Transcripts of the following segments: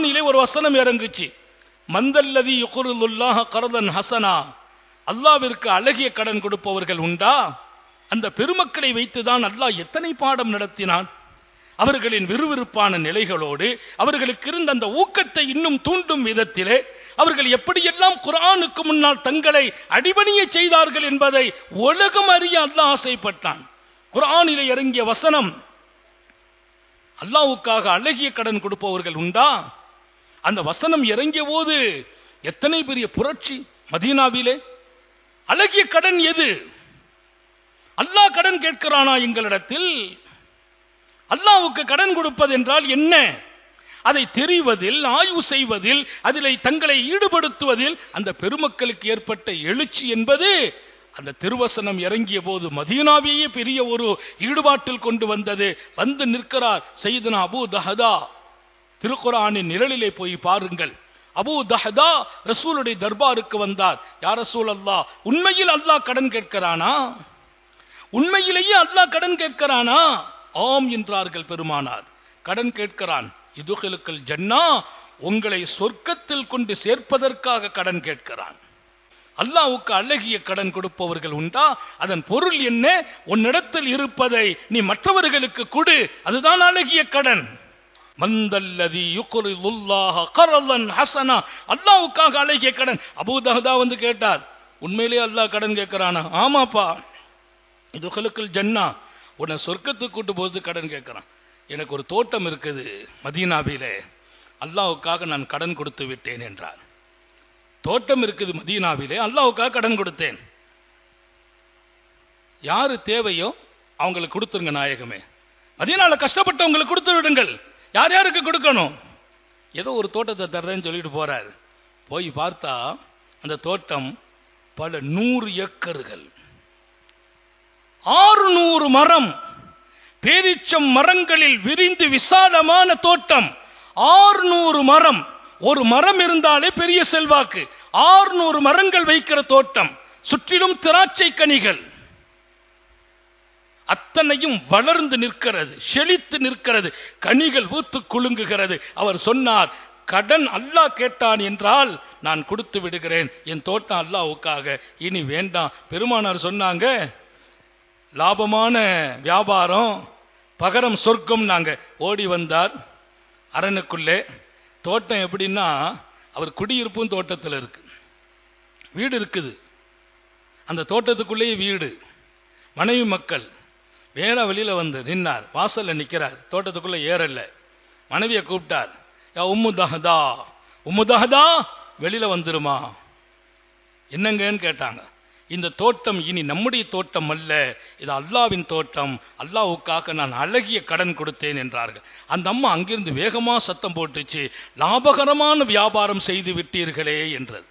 குரானிலே ஒரு வசனம் இறங்குச்சு. மந்தல்லதி யுகுருல்லாஹ கரதன் ஹசனா. அல்லாவிற்கு அழகிய கடன் கொடுப்பவர்கள் உண்டா? அந்த பெருமக்களை வைத்துதான் அல்லாஹ் எத்தனை பாடம் நடத்தினான்? அவர்களின் விறுவிறுப்பான நிலைகளோடு அவர்களுக்கு இருந்த அந்த ஊக்கத்தை இன்னும் தூண்டும் விதத்திலே அவர்கள் எப்படியெல்லாம் குரானுக்கு முன்னால் தங்களை அடிபணிய செய்தார்கள் என்பதை உலகம் அறிய அல்லாஹ் ஆசைப்பட்டான். குரானிலே இறங்கிய வசனம் அல்லாவுக்காக அழகிய கடன் கொடுப்பவர்கள் உண்டா? அந்த வசனம் இறங்கிய போது எத்தனை பெரிய புரட்சி மதீனாவிலே? அழகிய கடன் எது? அல்லாஹ் கடன் கேட்கிறானா எங்களிடத்தில்? அல்லாவுக்கு கடன் கொடுப்பது என்றால் என்ன? அதை தெரிவதில் ஆய்வு செய்வதில் அதில் தங்களை ஈடுபடுத்துவதில் அந்த பெருமக்களுக்கு ஏற்பட்ட எழுச்சி என்பது அந்த திருவசனம் இறங்கிய போது மதீனாவையே பெரிய ஒரு ஈடுபாட்டில் கொண்டு வந்தது. வந்து நிற்கிறார் செய்தனா அபு தஹதா. திருக்குரானின் நிழலிலே போய் பாருங்கள். அபூ தஹதா ரசூலுடைய தர்பாருக்கு வந்தார். யார் ரசூல் அல்லாஹ் உண்மையில் அல்லாஹ் கடன் கேட்கிறானா? உண்மையிலேயே அல்லாஹ் கடன் கேட்கிறானா? ஆம் என்றார்கள் பெருமானார். கடன் கேட்கிறான் இதுகளுக்கள் ஜன்னா உங்களை சொர்க்கத்தில் கொண்டு சேர்ப்பதற்காக கடன் கேட்கிறான். அல்லாவுக்கு அழகிய கடன் கொடுப்பவர்கள் உண்டா? அதன் பொருள் என்ன? உன்னிடத்தில் இருப்பதை நீ மற்றவர்களுக்கு கொடு. அதுதான் அழகிய கடன். மந்தல்லதி யுக்ரிதுல்லாஹ கரலன் ஹசனா. அல்லாஹ்வுக்காக அழகிய கடன். அபூதஹதா வந்து கேட்டார். உண்மையிலேயே அல்லாஹ் கடன் கேட்கிறானா? ஆமாப்பா. இதுகளுக்கு ஜன்னா. உன்னை சொர்க்கத்துக்கு கூட்டு போகுது கடன் கேட்குறான். எனக்கு ஒரு தோட்டம் இருக்குது மதீனாவிலே. அல்லாவுக்காக நான் கடன் கொடுத்து விட்டேன் என்றார். தோட்டம் இருக்குது மதீனாவிலே. அல்லாவுக்காக கடன் கொடுத்தேன். யாரு தேவையோ அவங்களுக்கு கொடுத்துருங்க நாயகமே. மதீனாவில் கஷ்டப்பட்டவங்களுக்கு கொடுத்து விடுங்கள். யார் யாருக்கு கொடுக்கணும்? ஏதோ ஒரு தோட்டத்தை தர்றேன்னு சொல்லிட்டு போறார். போய் பார்த்தா அந்த தோட்டம் பல நூறு ஏக்கர்கள். ஆறுநூறு மரம் பேரிச்சம் மரங்களில் விரிந்து விசாலமான தோட்டம். ஆறுநூறு மரம் ஒரு மரம் இருந்தாலே பெரிய செல்வாக்கு. ஆறுநூறு மரங்கள் வைக்கிற தோட்டம் சுற்றிலும் திராட்சை கனிகள். அத்தனையும் வளர்ந்து நிற்கிறது செழித்து நிற்கிறது கனிகள் ஊத்து குலுங்குகிறது. அவர் சொன்னார் கடன் அல்லாஹ் கேட்டான் என்றால் நான் கொடுத்து விடுகிறேன். என் தோட்டம் அல்லாஹ்வுக்காக இனி வேண்டாம். பெருமானார் சொன்னாங்க லாபமான வியாபாரம் பகரம் சொர்க்கம். நாங்கள் ஓடி வந்தார் அரணுக்குள்ளே தோட்டம் எப்படின்னா அவர் குடியிருப்பும் தோட்டத்தில் இருக்கு. வீடு இருக்குது. அந்த தோட்டத்துக்குள்ளேயே வீடு. மனைவி மக்கள். வேற வழியில் வந்து நின்னார். வாசலில் நிற்கிறார் தோட்டத்துக்குள்ளே ஏறல. மனைவியை கூப்பிட்டார். யா உம்மு தஹதா. உம்மு தஹதா வந்துருமா? என்னங்கன்னு கேட்டாங்க. இந்த தோட்டம் இனி நம்முடைய தோட்டம் அல்ல. இது அல்லாவின் தோட்டம். அல்லாவுக்காக நான் அழகிய கடன் கொடுத்தேன் என்றார்கள். அந்த அம்மா அங்கிருந்து வேகமாக சத்தம் போட்டுச்சு. லாபகரமான வியாபாரம் செய்து விட்டீர்களே என்றது.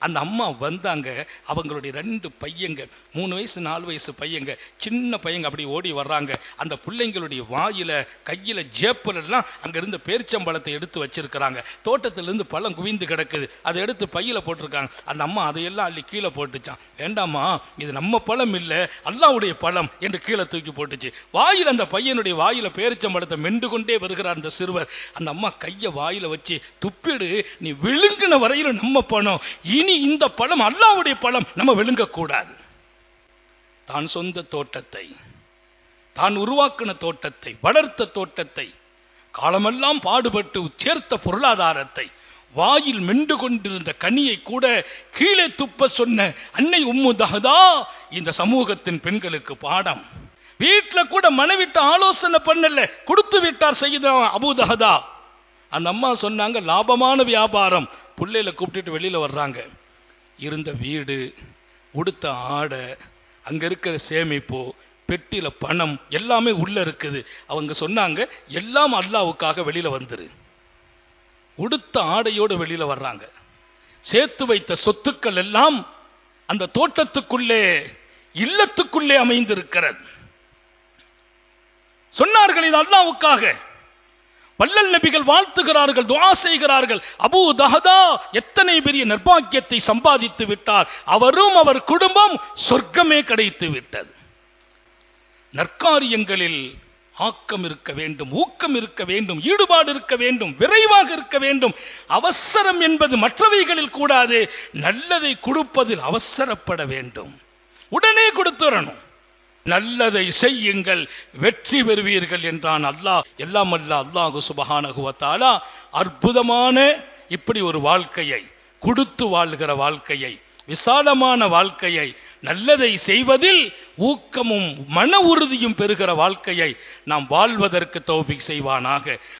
அந்த அம்மா வந்தாங்க அவங்களுடைய ரெண்டு பையங்க மூணு வயசு நாலு வயசு பையங்க சின்ன பையங்க அப்படி ஓடி வர்றாங்க. அந்த பிள்ளைங்களுடைய வாயில கையில ஜேப்பலெல்லாம் அங்கேருந்து பேரிச்சம்பழத்தை எடுத்து வச்சிருக்கிறாங்க. தோட்டத்திலிருந்து பழம் குவிந்து கிடக்குது. அதை எடுத்து பையில போட்டிருக்காங்க. அந்த அம்மா அதையெல்லாம் அள்ளி கீழே போட்டுச்சான் வேண்டாமா இது நம்ம பழம் இல்லை அல்லாவுடைய பழம் என்று கீழே தூக்கி போட்டுச்சு. வாயில் அந்த பையனுடைய வாயில பேரிச்சம்பழத்தை மெண்டு கொண்டே வருகிறார் அந்த சிறுவர். அந்த அம்மா கையை வாயில வச்சு துப்பிடு நீ விழுங்கின வரையிலும் நம்ம பணம் இனி இனி இந்த பழம் அல்லாவுடைய பழம். நம்ம விழுங்கக்கூடாது. தான் சொந்த தோட்டத்தை தான் உருவாக்கின தோட்டத்தை வளர்த்த தோட்டத்தை காலமெல்லாம் பாடுபட்டு சேர்த்த பொருளாதாரத்தை வாயில் மென்று கொண்டிருந்த கனியை கூட கீழே துப்ப சொன்ன அன்னை உம்மு தஹதா இந்த சமூகத்தின் பெண்களுக்கு பாடம். வீட்டில் கூட மனைவிட்டு ஆலோசனை பண்ணல கொடுத்து விட்டார் செய்த அபூதஹதா அந்த அம்மா சொன்னாங்க லாபமான வியாபாரம் பிள்ளையில கூப்பிட்டுட்டு வெளியில வர்றாங்க. இருந்த வீடு உடுத்த ஆடை அங்க இருக்கிற சேமிப்பு பெட்டியில பணம் எல்லாமே உள்ள இருக்குது. அவங்க சொன்னாங்க எல்லாம் அல்லாவுக்காக வெளியில வந்துரு. உடுத்த ஆடையோடு வெளியில வர்றாங்க. சேர்த்து வைத்த சொத்துக்கள் எல்லாம் அந்த தோட்டத்துக்குள்ளே இல்லத்துக்குள்ளே அமைந்திருக்கிறது. சொன்னார்கள் இது அல்லாவுக்காக. வள்ளல் நபிகள் வாழ்த்துகிறார்கள் துவா செய்கிறார்கள். அபூ தஹதா எத்தனை பெரிய நிர்பாக்கியத்தை சம்பாதித்து விட்டார். அவரும் அவர் குடும்பம் சொர்க்கமே கிடைத்து விட்டது. நற்காரியங்களில் ஆக்கம் இருக்க வேண்டும் ஊக்கம் இருக்க வேண்டும் ஈடுபாடு இருக்க வேண்டும் விரைவாக இருக்க வேண்டும். அவசரம் என்பது மற்றவைகளில் கூடாது. நல்லதை கொடுப்பதில் அவசரப்பட வேண்டும். உடனே கொடுத்துடணும் நல்லதை செய்யுங்கள் வெற்றி பெறுவீர்கள் என்றான் அல்லாஹ். எல்லாம் அல்ல அல்லாஹு சுபகானகுவத்தாலா அற்புதமான இப்படி ஒரு வாழ்க்கையை கொடுத்து வாழ்கிற வாழ்க்கையை விசாலமான வாழ்க்கையை நல்லதை செய்வதில் ஊக்கமும் மன உறுதியும் பெறுகிற வாழ்க்கையை நாம் வாழ்வதற்கு தௌபிக் செய்வானாக.